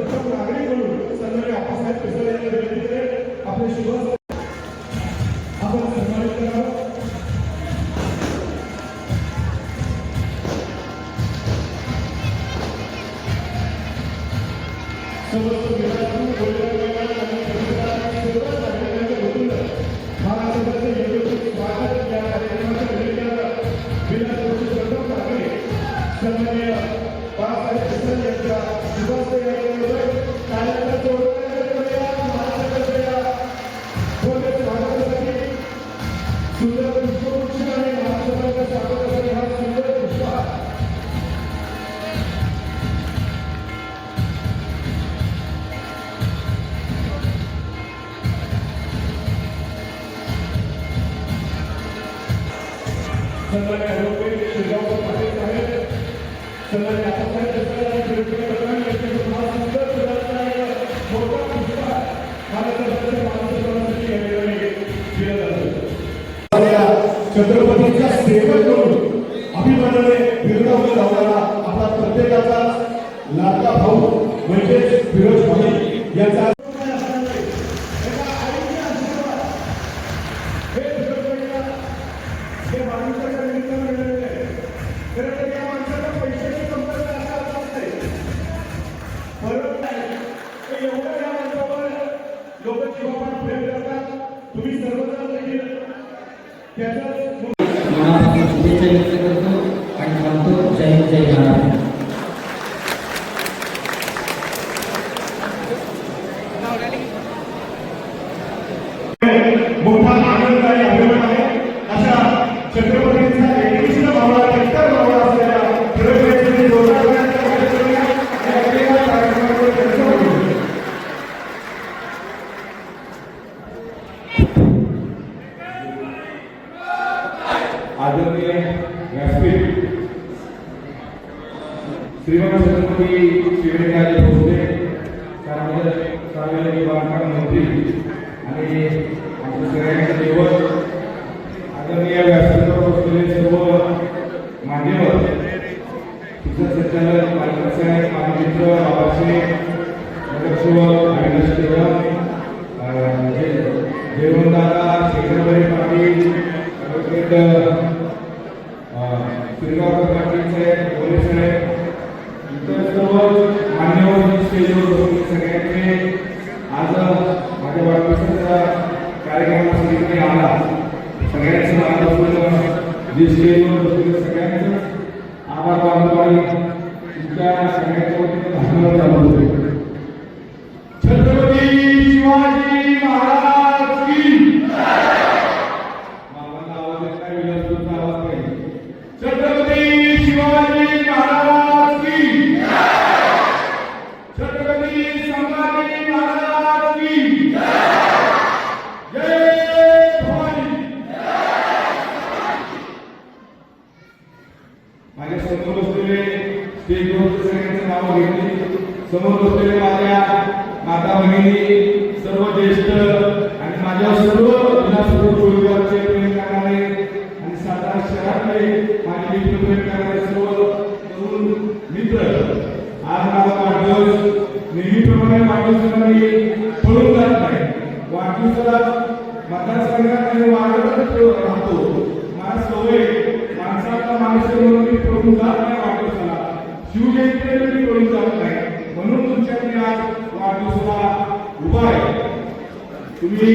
प्रथम नागरिक म्हणून सन्मान्य आप्पासाहेब पिसळ यांना विनंती करेल आपले शिवसेना आदरणीय व्यासपीठ. श्रीमान छत्रपती होते भोसले सार्वजनिक बांधकाम मंत्री. मान्यवर स्टेजवर बसून सगळ्यांकडे आज माझ्या वाढदिवसाच्या कार्यक्रमासाठी आला. सगळ्यांचं आलं जे स्टेजवर बसलेलं सगळ्यांचं. माझ्यासमोर बसलेले स्टेजवरचे नाव घेतले. समोर बसलेले माझ्या माता भगिनी सर्व ज्येष्ठ आणि माझ्या सर्व विलासपूर परिवाराचे प्रेम करणारे आणि सातारा शहरातले माझे मित्र करणारे सर्व तरुण मित्र. आज माझा वाढदिवस नेहमीप्रमाणे वाढदिवसाला मी पळून जात नाही. वाढदिवसाला मतदारसंघात वाढतच राहतो. मला सवय शासनाचा मार्गदर्शन मी करून जात नाही वाढदिवसाला शिवजयंतीला मी करून जात नाही. म्हणून तुमच्या मी आज वाढदिवसाला उभा आहे. तुम्ही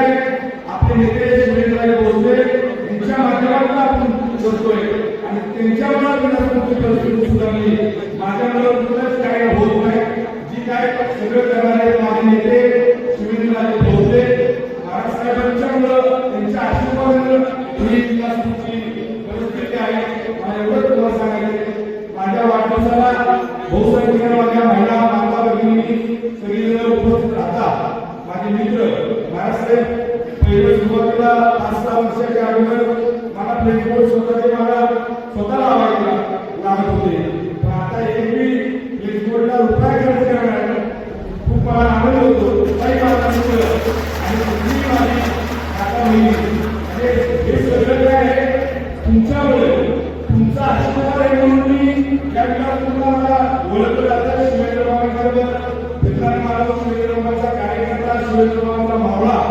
परिस्थिती सुधारली माझ्याकडे कुठलंच काय होत नाही. जी काय सगळं शिवेंद्रबाबांचा कार्यकर्ता शिवेंद्रबाबांचा मावळा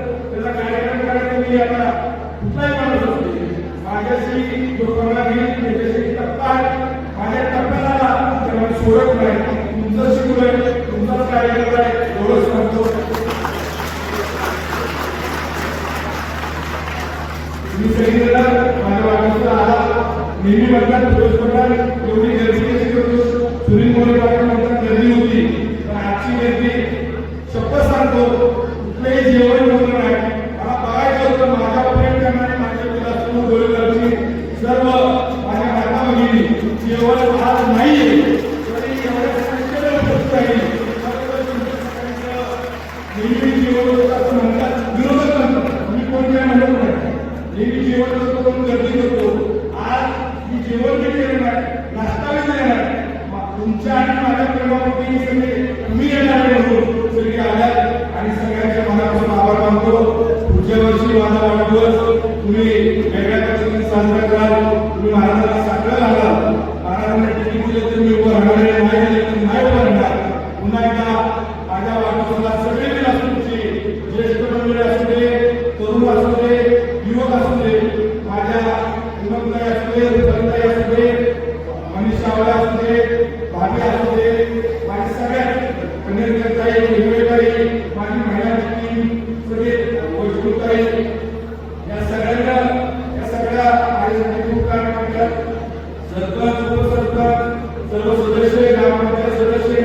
केली आता कुठलाही माणूस असते माझ्याशी जो घेईल त्याच्याशी टप्पा माझ्या टप्प्याला त्याला सोडत नाही. तुमचं शिकू आहे तुमचाच कार्यकर्ता आहे. एवढंच म्हणतो मी सगळीकडे माझ्या वाटत आला. नेहमी म्हणतात एवढी गरज Thank you. Deus abençoe.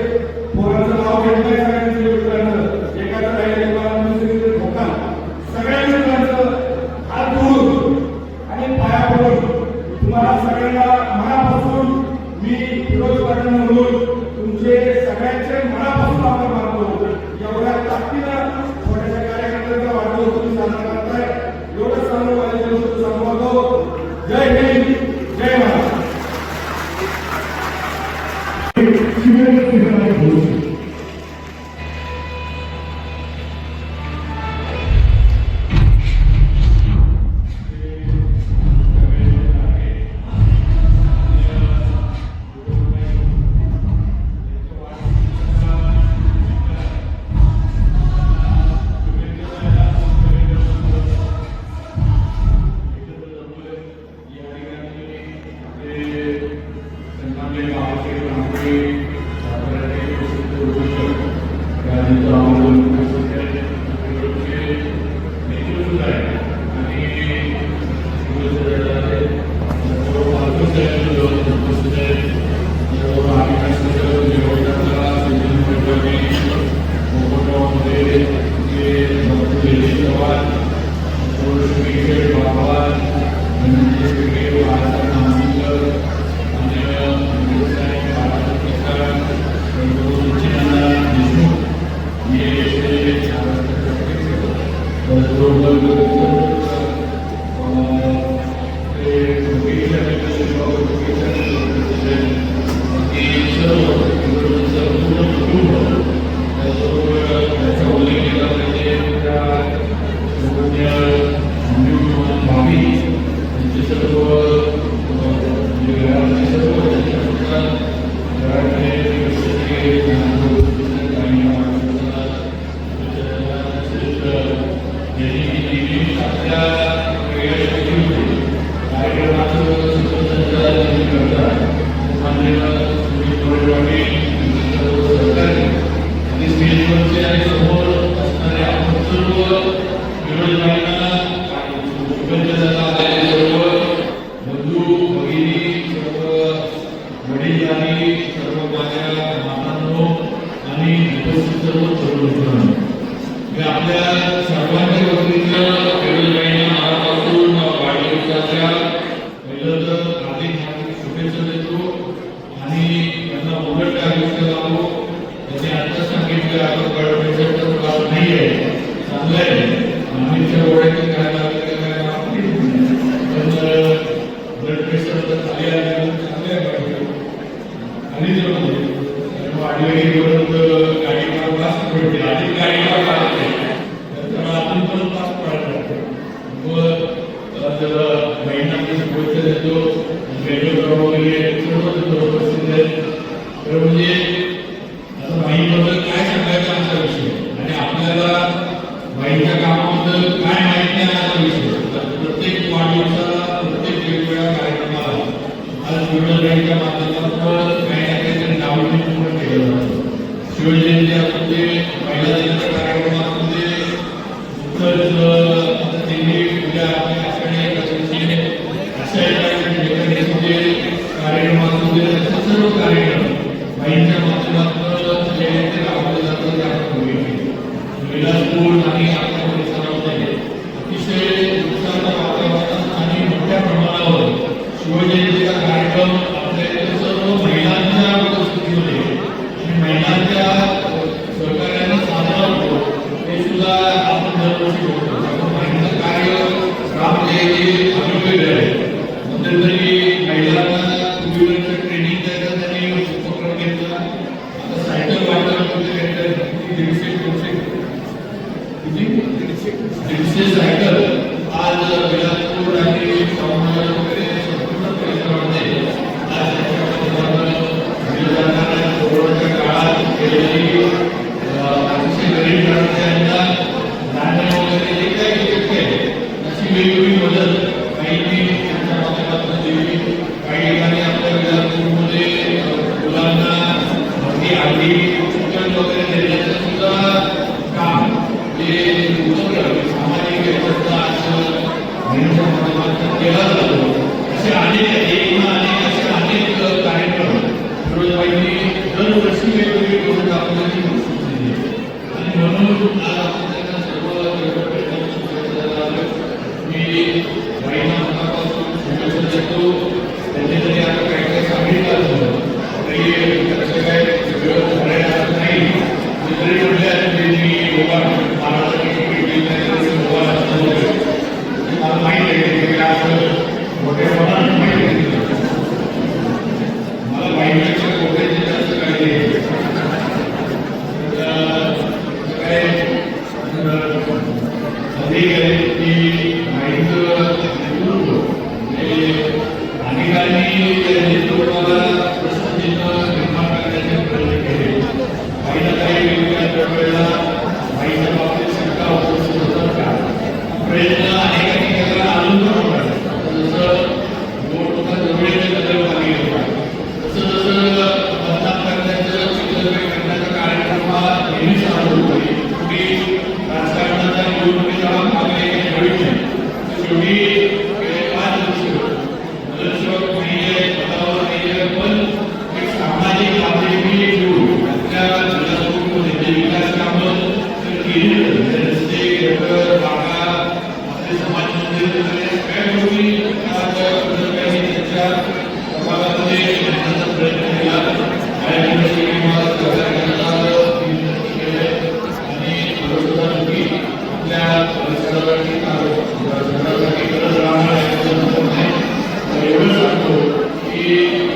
आपल्याला बाईच्या कामाबद्दल काय माहिती आहे असा विषय. प्रत्येक वाढदिवसाला प्रत्येक वेगवेगळ्या कार्यक्रमाला आज शिवजयंतीच्या माध्यमातून काही ना काहीतरी नावडीने पूर्ण केलं जातं शिवजयंती আমি कार्यक्रम हा দিয়ে